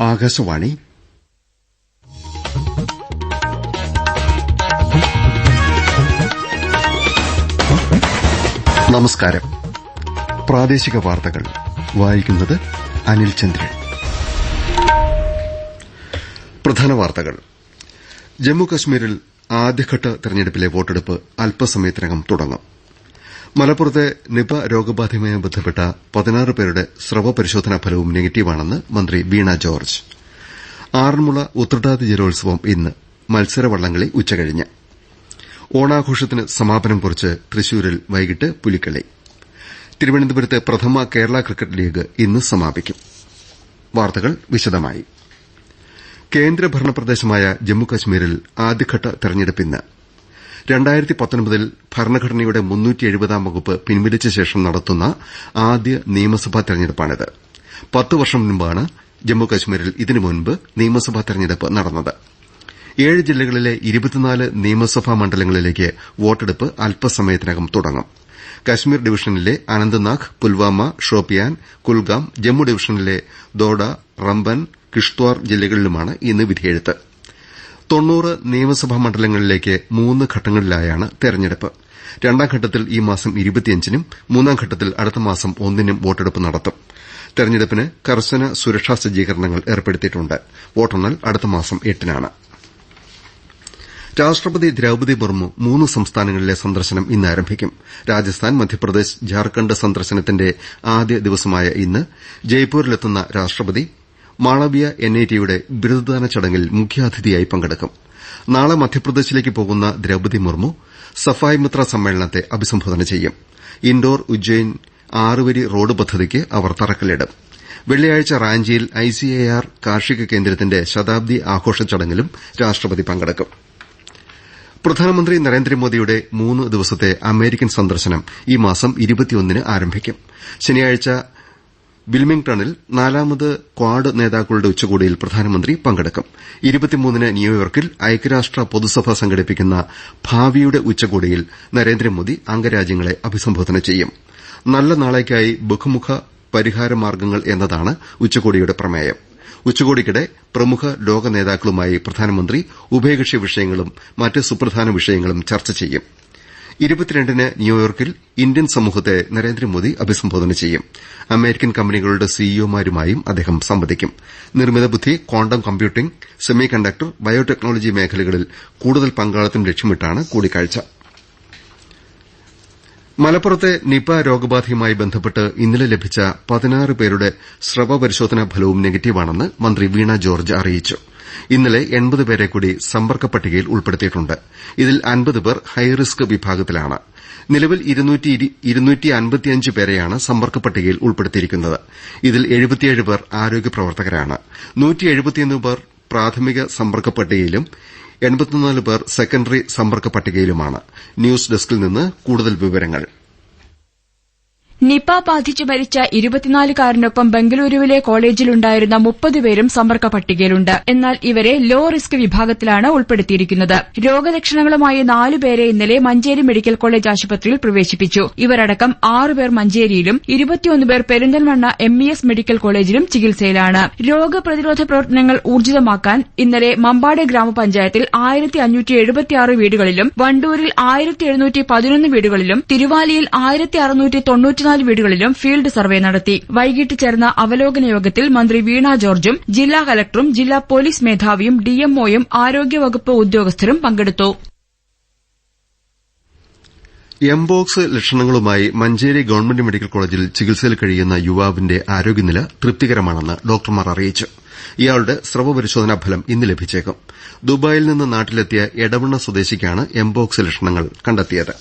ആകാശവാണി. നമസ്കാരം. പ്രാദേശിക വാർത്തകൾ. വായിക്കുന്നത് അനിൽ ചന്ദ്രൻ. പ്രധാന വാർത്തകൾ. ജമ്മുകശ്മീരിൽ ആദ്യഘട്ട തെരഞ്ഞെടുപ്പിലെ വോട്ടെടുപ്പ് അല്പസമയത്തിനകം തുടങ്ങും. മലപ്പുറത്തെ നിപ രോഗബാധയുമായി ബന്ധപ്പെട്ട പതിനാറ് പേരുടെ സ്രവ പരിശോധനാ ഫലവും നെഗറ്റീവാണെന്ന് മന്ത്രി വീണ ജോർജ്. ആറന്മുള ഉത്രട്ടാതി ജലോത്സവം ഇന്ന് മത്സരവള്ളംകളി ഉച്ചകഴിഞ്ഞ്. ഓണാഘോഷത്തിന് സമാപനം കുറിച്ച് തൃശൂരിൽ വൈകിട്ട് പുലിക്കളി. തിരുവനന്തപുരത്തെ പ്രഥമ കേരള ക്രിക്കറ്റ് ലീഗ് ഇന്ന് സമാപിക്കും. വാർത്തകൾ വിശദമായി. കേന്ദ്ര ഭരണപ്രദേശമായ ജമ്മുകശ്മീരിൽ ആദ്യഘട്ട തെരഞ്ഞെടുപ്പ് ഇന്ന്. ൽ ഭരണഘടനയുടെ മുന്നൂറ്റിയെഴുപതാം വകുപ്പ് പിൻവലിച്ച ശേഷം നടത്തുന്ന ആദ്യ നിയമസഭാ തെരഞ്ഞെടുപ്പാണിത്. പത്ത് വർഷം മുമ്പാണ് ജമ്മുകശ്മീരിൽ ഇതിനു മുൻപ് നിയമസഭാ തെരഞ്ഞെടുപ്പ് നടന്നത്. ഏഴ് ജില്ലകളിലെ ഇരുപത്തിനാല് നിയമസഭാ മണ്ഡലങ്ങളിലേക്ക് വോട്ടെടുപ്പ് അല്പസമയത്തിനകം തുടങ്ങും. കശ്മീർ ഡിവിഷനിലെ അനന്ത്നാഗ് പുൽവാമ ഷോപ്പിയാൻ കുൽഗാം ജമ്മു ഡിവിഷനിലെ ദോഡ റംബൻ കിഷ്ത്വാർ ജില്ലകളിലുമാണ് ഇന്ന് വിധിയെഴുത്ത്. തൊണ്ണൂറ് നിയമസഭാ മണ്ഡലങ്ങളിലേക്ക് മൂന്ന് ഘട്ടങ്ങളിലായാണ് തെരഞ്ഞെടുപ്പ്. രണ്ടാം ഘട്ടത്തിൽ ഈ മാസം നും മൂന്നാം ഘട്ടത്തിൽ അടുത്ത മാസം ഒന്നിനും വോട്ടെടുപ്പ് നടത്തും. തെരഞ്ഞെടുപ്പിന് കർശന സുരക്ഷാ സജ്ജീകരണങ്ങൾ ഏർപ്പെടുത്തിയിട്ടുണ്ട്. വോട്ടെണ്ണൽ അടുത്ത മാസം എട്ടിനാണ്. രാഷ്ട്രപതി ദ്രൌപതി മുർമു മൂന്ന് സംസ്ഥാനങ്ങളിലെ സന്ദർശനം ഇന്ന് ആരംഭിക്കും. രാജസ്ഥാൻ മധ്യപ്രദേശ് ജാർഖണ്ഡ് സന്ദർശനത്തിന്റെ ആദ്യ ദിവസമായ ഇന്ന് ജയ്പൂരിലെത്തുന്ന രാഷ്ട്രപതി മാളവ്യ എൻഐടിയുടെ ബിരുദദാന ചടങ്ങിൽ മുഖ്യാതിഥിയായി പങ്കെടുക്കും. നാളെ മധ്യപ്രദേശിലേക്ക് പോകുന്ന ദ്രൌപതി മുർമു സഫായ് മിത്ര സമ്മേളനത്തെ അഭിസംബോധന ചെയ്യും. ഇൻഡോർ ഉജ്ജയിൻ ആറുവരി റോഡ് പദ്ധതിക്ക് അവർ തറക്കല്ലിടും. വെള്ളിയാഴ്ച റാഞ്ചിയിൽ ഐസിഎആർ കാർഷിക കേന്ദ്രത്തിന്റെ ശതാബ്ദി ആഘോഷ ചടങ്ങിലും രാഷ്ട്രപതി പങ്കെടുക്കും. പ്രധാനമന്ത്രി നരേന്ദ്രമോദിയുടെ മൂന്ന് ദിവസത്തെ അമേരിക്കൻ സന്ദർശനം ഈ മാസം ആരംഭിക്കും. ശനിയാഴ്ച വിൽമിംഗ്ടണിൽ നാലാമത് കാഡ് നേതാക്കളുടെ ഉച്ചകോടിയിൽ പ്രധാനമന്ത്രി പങ്കെടുക്കും. ഇരുപത്തിമൂന്നിന് ന്യൂയോർക്കിൽ ഐക്യരാഷ്ട്ര പൊതുസഭ സംഘടിപ്പിക്കുന്ന ഭാവിയുടെ ഉച്ചകോടിയിൽ നരേന്ദ്രമോദി അംഗരാജ്യങ്ങളെ അഭിസംബോധന ചെയ്യും. നല്ല നാളേക്കായി ബഹുമുഖ പരിഹാര മാർഗങ്ങൾ എന്നതാണ് ഉച്ചകോടിയുടെ പ്രമേയം. ഉച്ചകോടിക്കിടെ പ്രമുഖ ലോക നേതാക്കളുമായി പ്രധാനമന്ത്രി ഉഭയകക്ഷി വിഷയങ്ങളും മറ്റ് സുപ്രധാന വിഷയങ്ങളും ചർച്ച ചെയ്യും. ന് ന്യൂയോർക്കിൽ ഇന്ത്യൻ സമൂഹത്തെ നരേന്ദ്രമോദി അഭിസംബോധന ചെയ്യും. അമേരിക്കൻ കമ്പനികളുടെ സിഇഒമാരുമായും അദ്ദേഹം സംവദിക്കും. നിർമ്മിത ബുദ്ധി quantum computing semiconductor biotechnology മേഖലകളിൽ കൂടുതൽ പങ്കാളിത്തം ലക്ഷ്യമിട്ടാണ് കൂടിക്കാഴ്ച. മലപ്പുറത്തെ നിപ രോഗബാധയുമായി ബന്ധപ്പെട്ട് ഇന്നലെ ലഭിച്ച പതിനാറ് പേരുടെ സ്രവ പരിശോധനാ ഫലവും നെഗറ്റീവാണെന്ന് മന്ത്രി വീണ ജോർജ് അറിയിച്ചു. ഇന്നലെ എൺപത് പേരെ കൂടി സമ്പർക്ക പട്ടികയിൽ ഉൾപ്പെടുത്തിയിട്ടുണ്ട്. ഇതിൽ അൻപത് പേർ ഹൈറിസ്ക് വിഭാഗത്തിലാണ്. നിലവിൽ പേരെയാണ് സമ്പർക്ക പട്ടികയിൽ ഉൾപ്പെടുത്തിയിരിക്കുന്നത്. ഇതിൽ എഴുപത്തിയേഴ് പേർ ആരോഗ്യ പ്രവർത്തകരാണ്. പേർ പ്രാഥമിക സമ്പർക്ക പട്ടികയിലും പേർ സെക്കൻഡറി സമ്പർക്ക പട്ടികയിലുമാണ്. ന്യൂസ് ഡെസ്കിൽ നിന്ന് കൂടുതൽ വിവരങ്ങൾ. നിപ ബാധിച്ച് മരിച്ച ഇരുപത്തിനാലുകാരനൊപ്പം ബംഗളൂരുവിലെ കോളേജിലുണ്ടായിരുന്ന മുപ്പത് പേരും സമ്പർക്ക പട്ടികയിലുണ്ട് എന്നാൽ ഇവരെ ലോ റിസ്ക് വിഭാഗത്തിലാണ് ഉൾപ്പെടുത്തിയിരിക്കുന്നത്. രോഗലക്ഷണങ്ങളുമായി നാലുപേരെ ഇന്നലെ മഞ്ചേരി മെഡിക്കൽ കോളേജ് ആശുപത്രിയിൽ പ്രവേശിപ്പിച്ചു. ഇവരടക്കം ആറുപേർ മഞ്ചേരിയിലും ഇരുപത്തിയൊന്നുപേർ Perinthalmanna M E S medical കോളേജിലും ചികിത്സയിലാണ്. രോഗപ്രതിരോധ പ്രവർത്തനങ്ങൾ ഊർജിതമാക്കാൻ ഇന്നലെ മമ്പാട് ഗ്രാമപഞ്ചായത്തിൽ ആയിരത്തി വീടുകളിലും വണ്ടൂരിൽ ആയിരത്തി വീടുകളിലും തിരുവാലിയിൽ ആയിരത്തി തൊണ്ണൂറ്റി വീടുകളിലും ഫീൽഡ് സർവേ നടത്തി. വൈകിട്ട് ചേർന്ന അവലോകന യോഗത്തിൽ മന്ത്രി വീണ ജോർജും ജില്ലാ കലക്ടറും ജില്ലാ പോലീസ് മേധാവിയും ഡിഎംഒയും ആരോഗ്യവകുപ്പ് ഉദ്യോഗസ്ഥരും പങ്കെടുത്തു. എംബോക്സ് ലക്ഷണങ്ങളുമായി മഞ്ചേരി ഗവൺമെന്റ് മെഡിക്കൽ കോളേജിൽ ചികിത്സയിൽ കഴിയുന്ന യുവാവിന്റെ ആരോഗ്യനില തൃപ്തികരമാണെന്ന് ഡോക്ടർമാർ അറിയിച്ചു. ഇയാളുടെ സ്രവ പരിശോധനാ ഫലം ഇന്ന് ലഭിച്ചേക്കും. ദുബായിൽ നിന്ന് നാട്ടിലെത്തിയ എടവണ്ണ സ്വദേശിക്കാണ് എംബോക്സ് ലക്ഷണങ്ങൾ കണ്ടെത്തിയത്.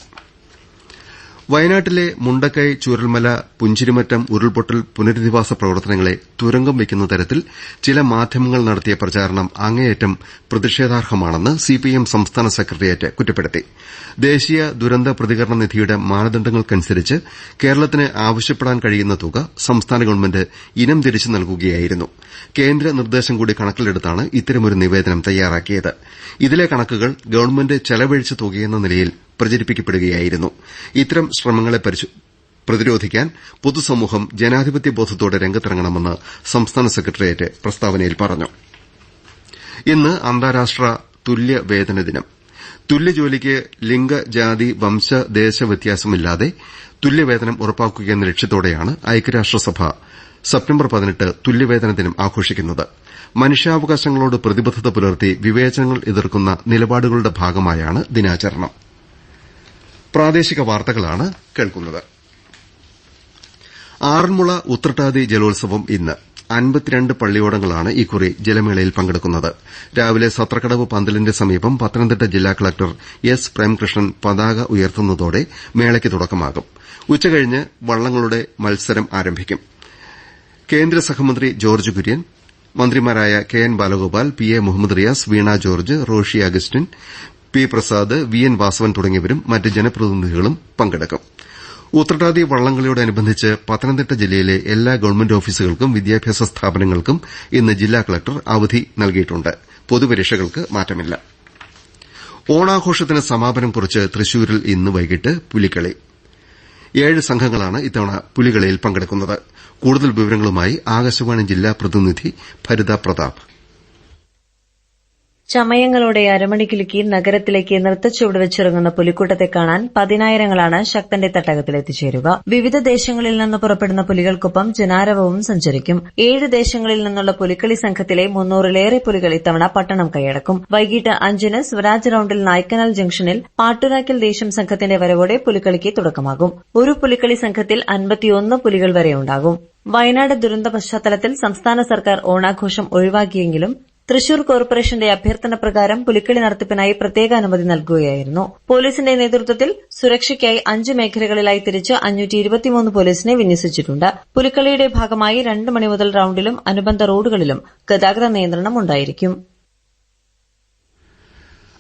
വയനാട്ടിലെ മുണ്ടക്കൈ ചൂരൽമല പുഞ്ചിരിമറ്റം ഉരുൾപൊട്ടൽ പുനരധിവാസ പ്രവർത്തനങ്ങളെ തുരങ്കം വയ്ക്കുന്ന തരത്തിൽ ചില മാധ്യമങ്ങൾ നടത്തിയ പ്രചാരണം അങ്ങേയറ്റം പ്രതിഷേധാർഹമാണെന്ന് സിപിഐഎം സംസ്ഥാന സെക്രട്ടേറിയറ്റ് കുറ്റപ്പെടുത്തി. ദേശീയ ദുരന്ത പ്രതികരണ നിധിയുടെ മാനദണ്ഡങ്ങൾക്കനുസരിച്ച് കേരളത്തിന് ആവശ്യപ്പെടാൻ കഴിയുന്ന തുക സംസ്ഥാന ഗവൺമെന്റ് ഇനം തിരിച്ചു നൽകുകയായിരുന്നു. കേന്ദ്ര നിർദ്ദേശം കൂടി കണക്കിലെടുത്താണ് ഇത്തരമൊരു നിവേദനം തയ്യാറാക്കിയത്. ഇതിലെ കണക്കുകൾ ഗവൺമെന്റ് ചെലവഴിച്ച തുകയെന്ന നിലയിൽ പ്രചരിപ്പിക്കപ്പെടുകയായിരുന്നു. ഇത്തരം ശ്രമങ്ങളെ പ്രതിരോധിക്കാൻ പൊതുസമൂഹം ജനാധിപത്യ ബോധത്തോടെ രംഗത്തിറങ്ങണമെന്ന് സംസ്ഥാന സെക്രട്ടേറിയറ്റ് പ്രസ്താവനയിൽ പറഞ്ഞു. ഇന്ന് അന്താരാഷ്ട്ര തുല്യവേതന ദിനം. തുല്യജോലിക്ക് ലിംഗ ജാതി വംശ ദേശ വ്യത്യാസമില്ലാതെ തുല്യവേതനം ഉറപ്പാക്കുക എന്ന ലക്ഷ്യത്തോടെയാണ് ഐക്യരാഷ്ട്രസഭ സെപ്റ്റംബർ പതിനെട്ട് തുല്യവേതന ദിനം ആഘോഷിക്കുന്നത്. മനുഷ്യാവകാശങ്ങളോട് പ്രതിബദ്ധത പുലർത്തി വിവേചനങ്ങൾ എതിർക്കുന്ന നിലപാടുകളുടെ ഭാഗമായാണ് ദിനാചരണം. പ്രാദേശിക വാർത്തകളാണ് കേൾക്കുന്നത്. ആറന്മുള ഉത്രട്ടാതി ജലോത്സവം ഇന്ന്. അൻപത്തിരണ്ട് പള്ളിയോടങ്ങളാണ് ഇക്കുറി ജലമേളയിൽ പങ്കെടുക്കുന്നത്. രാവിലെ സത്രക്കടവ് പന്തലിന്റെ സമീപം പത്തനംതിട്ട ജില്ലാ കളക്ടർ എസ് പ്രേംകൃഷ്ണൻ പതാക ഉയർത്തുന്നതോടെ മേളയ്ക്ക് തുടക്കമാകും. ഉച്ചകഴിഞ്ഞ് വള്ളങ്ങളുടെ മത്സരം ആരംഭിക്കും. കേന്ദ്ര സഹമന്ത്രി ജോർജ് കുര്യൻ മന്ത്രിമാരായ K N Balagopal P A Muhammad Riyas Veena George Roshi Augustine P Prasad V N Vasavan തുടങ്ങിയവരും മറ്റ് ജനപ്രതിനിധികളും പങ്കെടുക്കും. ഉത്രട്ടാതി വള്ളംകളിയോടനുബന്ധിച്ച് പത്തനംതിട്ട ജില്ലയിലെ എല്ലാ ഗവൺമെന്റ് ഓഫീസുകൾക്കും വിദ്യാഭ്യാസ സ്ഥാപനങ്ങൾക്കും ഇന്ന് ജില്ലാ കളക്ടർ അവധി നൽകിയിട്ടുണ്ട്. പൊതുപരീക്ഷകൾക്ക് മാറ്റമില്ല. ഓണാഘോഷത്തിന് സമാപനം കുറിച്ച് തൃശൂരിൽ ഇന്ന് വൈകിട്ട് പുലിക്കളി. ഏഴ് സംഘങ്ങളാണ് ഇത്തവണ പുലികളിയിൽ പങ്കെടുക്കുന്നത്. കൂടുതൽ വിവരങ്ങളുമായി ആകാശവാണി ജില്ലാ പ്രതിനിധി ഭരിത പ്രതാപ്. ചമയങ്ങളോടെ അരമണിക്കിലുക്കി നഗരത്തിലേക്ക് നൃത്തച്ചുവട് വെച്ചിറങ്ങുന്ന പുലിക്കൂട്ടത്തെ കാണാൻ പതിനായിരങ്ങളാണ് ശക്തന്റെ തട്ടകത്തിൽ എത്തിച്ചേരുക. വിവിധ ദേശങ്ങളിൽ നിന്ന് പുറപ്പെടുന്ന പുലികൾക്കൊപ്പം ജനാരവവും സഞ്ചരിക്കും. ഏഴ് ദേശങ്ങളിൽ നിന്നുള്ള പുലിക്കളി സംഘത്തിലെ മുന്നൂറിലേറെ പുലികൾ ഇത്തവണ പട്ടണം കൈയടക്കും. വൈകിട്ട് അഞ്ചിന് സ്വരാജ് റൌണ്ടിൽ നായ്ക്കനാൽ ജംഗ്ഷനിൽ പാട്ടുരാക്കൽ ദേശം സംഘത്തിന്റെ വരവോടെ പുലിക്കളിക്ക് തുടക്കമാകും. ഒരു പുലിക്കളി സംഘത്തിൽ അൻപത്തിയൊന്ന് പുലികൾ വരെയുണ്ടാകും വയനാട് ദുരന്ത പശ്ചാത്തലത്തിൽ സംസ്ഥാന സർക്കാർ ഓണാഘോഷം ഒഴിവാക്കിയെങ്കിലും തൃശൂർ കോർപ്പറേഷന്റെ അഭ്യർത്ഥന പ്രകാരം പുലിക്കളി നടത്തിപ്പിനായി പ്രത്യേക അനുമതി നൽകുകയായിരുന്നു. പോലീസിന്റെ നേതൃത്വത്തിൽ സുരക്ഷയ്ക്കായി അഞ്ച് മേഖലകളിലായി തിരിച്ച് അഞ്ഞൂറ്റി ഇരുപത്തിമൂന്ന് പോലീസിനെ വിന്യസിച്ചിട്ടുണ്ട്. പുലിക്കളിയുടെ ഭാഗമായി രണ്ട് മണി മുതൽ റൌണ്ടിലും അനുബന്ധ റോഡുകളിലും ഗതാഗത നിയന്ത്രണം ഉണ്ടായിരിക്കും.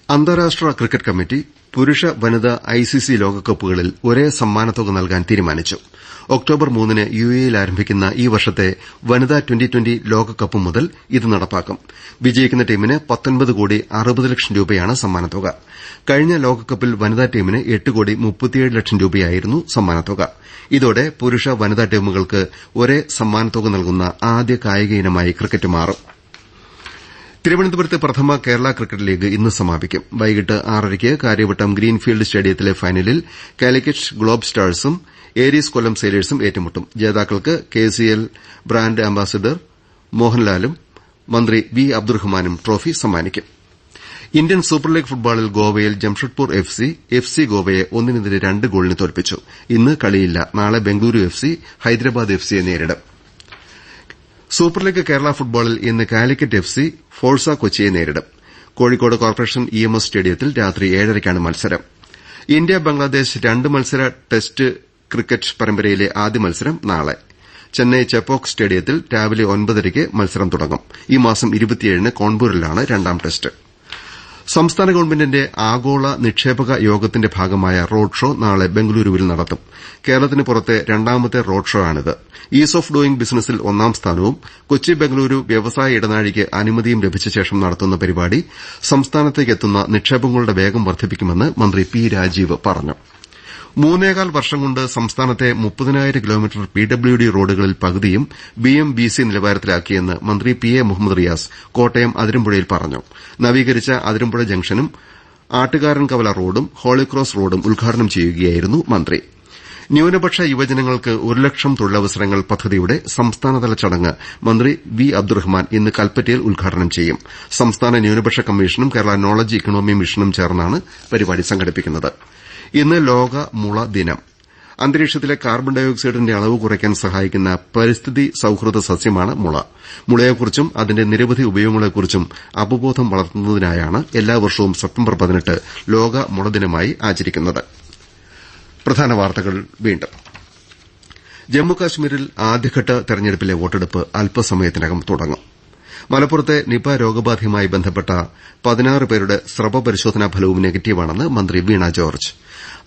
അന്താരാഷ്ട്ര ക്രിക്കറ്റ് കമ്മിറ്റി പുരുഷ വനിതാ ഐസിസി ലോകകപ്പുകളിൽ ഒരേ സമ്മാനത്തുക നൽകാൻ തീരുമാനിച്ചു. ഒക്ടോബർ മൂന്നിന് യുഎഇയിൽ ആരംഭിക്കുന്ന ഈ വർഷത്തെ വനിതാ ട്വന്റി ട്വന്റി ലോകകപ്പ് മുതൽ ഇത് നടപ്പാക്കും. വിജയിക്കുന്ന ടീമിന് കോടി ലക്ഷം രൂപയാണ് സമ്മാനത്തുക. കഴിഞ്ഞ ലോകകപ്പിൽ വനിതാ ടീമിന് എട്ട് കോടി മുപ്പത്തിയേഴ് ലക്ഷം രൂപയായിരുന്നു സമ്മാനത്തുക. ഇതോടെ പുരുഷ വനിതാ ടീമുകൾക്ക് ഒരേ സമ്മാനത്തുക നൽകുന്ന ആദ്യ കായിക ഇനമായി ക്രിക്കറ്റ് മാറും. തിരുവനന്തപുരത്ത് പ്രഥമ കേരള ക്രിക്കറ്റ് ലീഗ് ഇന്ന് സമാപിക്കും. വൈകിട്ട് ആറരയ്ക്ക് കാര്യവട്ടം ഗ്രീൻഫീൽഡ് സ്റ്റേഡിയത്തിലെ ഫൈനലിൽ കാലിക്കറ്റ് ഗ്ലോബ് സ്റ്റാഴ്സും ഏരീസ് കൊല്ലം സെയിലേഴ്സും ഏറ്റുമുട്ടും. ജേതാക്കൾക്ക് കെസിഎൽ ബ്രാൻഡ് അംബാസിഡർ മോഹൻലാലും മന്ത്രി വി അബ്ദുറഹ്മാനും ട്രോഫി സമ്മാനിക്കും. ഇന്ത്യൻ സൂപ്പർ ലീഗ് ഫുട്ബോളിൽ ഗോവയിൽ Jamshedpur F C F C ഗോവയെ ഒന്നിനെതിരെ രണ്ട് ഗോളിന് തോൽപ്പിച്ചു. ഇന്ന് കളിയില്ല. നാളെ Bengaluru F C Hyderabad F സിയെ നേരിടും. സൂപ്പർ ലീഗ് കേരള ഫുട്ബോളിൽ ഇന്ന് കാലിക്കറ്റ് എഫ് സി ഫോഴ്സ കൊച്ചിയെ നേരിടും. Kozhikode corporation E M S സ്റ്റേഡിയത്തിൽ രാത്രി ഏഴരയ്ക്കാണ് മത്സരം. ഇന്ത്യ ബംഗ്ലാദേശ് രണ്ട് മത്സര ടെസ്റ്റ് ക്രിക്കറ്റ് പരമ്പരയിലെ ആദ്യ മത്സരം നാളെ. ചെന്നൈ ചെപ്പോക്ക് സ്റ്റേഡിയത്തിൽ രാവിലെ ഒൻപതരയ്ക്ക് മത്സരം തുടങ്ങും. ഈ മാസം കോൺപൂരിലാണ് രണ്ടാം ടെസ്റ്റ്. സംസ്ഥാന ഗവൺമെന്റിന്റെ ആഗോള നിക്ഷേപക യോഗത്തിന്റെ ഭാഗമായ റോഡ് ഷോ നാളെ ബംഗളൂരുവിൽ നടത്തും. കേരളത്തിന് പുറത്തെ രണ്ടാമത്തെ റോഡ് ഷോ ആണിത്. ഈസ് ഓഫ് ഡൂയിംഗ് ബിസിനസിൽ ഒന്നാം സ്ഥാനവും കൊച്ചി ബംഗളൂരു വ്യവസായ ഇടനാഴിക്ക് അനുമതിയും ലഭിച്ച ശേഷം നടത്തുന്ന പരിപാടി സംസ്ഥാനത്തേക്കെത്തുന്ന നിക്ഷേപങ്ങളുടെ വേഗം വർദ്ധിപ്പിക്കുമെന്ന് മന്ത്രി പി രാജീവ് പറഞ്ഞു. മൂന്നേകാൽ വർഷം കൊണ്ട് സംസ്ഥാനത്തെ മുപ്പതിനായിരം കിലോമീറ്റർ പി പിഡബ്ല്യുഡി റോഡുകളിൽ പകുതിയും ബി എം ബി സി നിലവാരത്തിലാക്കിയെന്ന് മന്ത്രി പി എ മുഹമ്മദ് റിയാസ് കോട്ടയം അതിരമ്പുഴയിൽ പറഞ്ഞു. നവീകരിച്ച അതിരമ്പുഴ ജംഗ്ഷനും ആട്ടുകാരൻ കവല റോഡും ഹോളിക്രോസ് റോഡും ഉദ്ഘാടനം ചെയ്യുകയായിരുന്നു മന്ത്രി. ന്യൂനപക്ഷ യുവജനങ്ങൾക്ക് ഒരു ലക്ഷം തൊഴിലവസരങ്ങൾ പദ്ധതിയുടെ സംസ്ഥാനതല ചടങ്ങ് മന്ത്രി വി അബ്ദുറഹ്മാൻ ഇന്ന് കൽപ്പറ്റയിൽ ഉദ്ഘാടനം ചെയ്യും. സംസ്ഥാന ന്യൂനപക്ഷ കമ്മീഷനും കേരള നോളജ് ഇക്കണോമി മിഷനും ചേർന്നാണ് പരിപാടി സംഘടിപ്പിക്കുന്നത്. ഇന്ന് ലോക മുള ദിനം. അന്തരീക്ഷത്തിലെ കാർബൺ ഡയോക്സൈഡിന്റെ അളവ് കുറയ്ക്കാൻ സഹായിക്കുന്ന പരിസ്ഥിതി സൌഹൃദ സസ്യമാണ് മുള. മുളയെക്കുറിച്ചും അതിന്റെ നിരവധി ഉപയോഗങ്ങളെക്കുറിച്ചും അവബോധം വളർത്തുന്നതിനായാണ് എല്ലാ വർഷവും സെപ്റ്റംബർ പതിനെട്ട് ലോക മുള ദിനമായി ആചരിക്കുന്നത്. ജമ്മുകാശ്മീരിൽ ആദ്യഘട്ട തെരഞ്ഞെടുപ്പിലെ വോട്ടെടുപ്പ് അല്പസമയത്തിനകം തുടങ്ങും. മലപ്പുറത്തെ നിപ രോഗബാധയുമായി ബന്ധപ്പെട്ട പതിനാറ് പേരുടെ സ്രവ പരിശോധനാ ഫലവും നെഗറ്റീവാണെന്ന് മന്ത്രി വീണ ജോർജ്.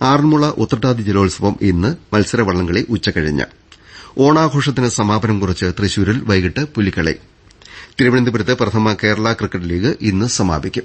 ആറന്മുള ഉത്രട്ടാതി ജലോത്സവം ഇന്ന് മത്സരവള്ളംകളി ഉച്ചകഴിഞ്ഞ് ഓണാഘോഷത്തിന് സമാപനം കുറിച്ച് തൃശൂരിൽ വൈകിട്ട് പുലിക്കളി. തിരുവനന്തപുരത്ത് പ്രഥമ കേരള ക്രിക്കറ്റ് ലീഗ് ഇന്ന് സമാപിക്കും.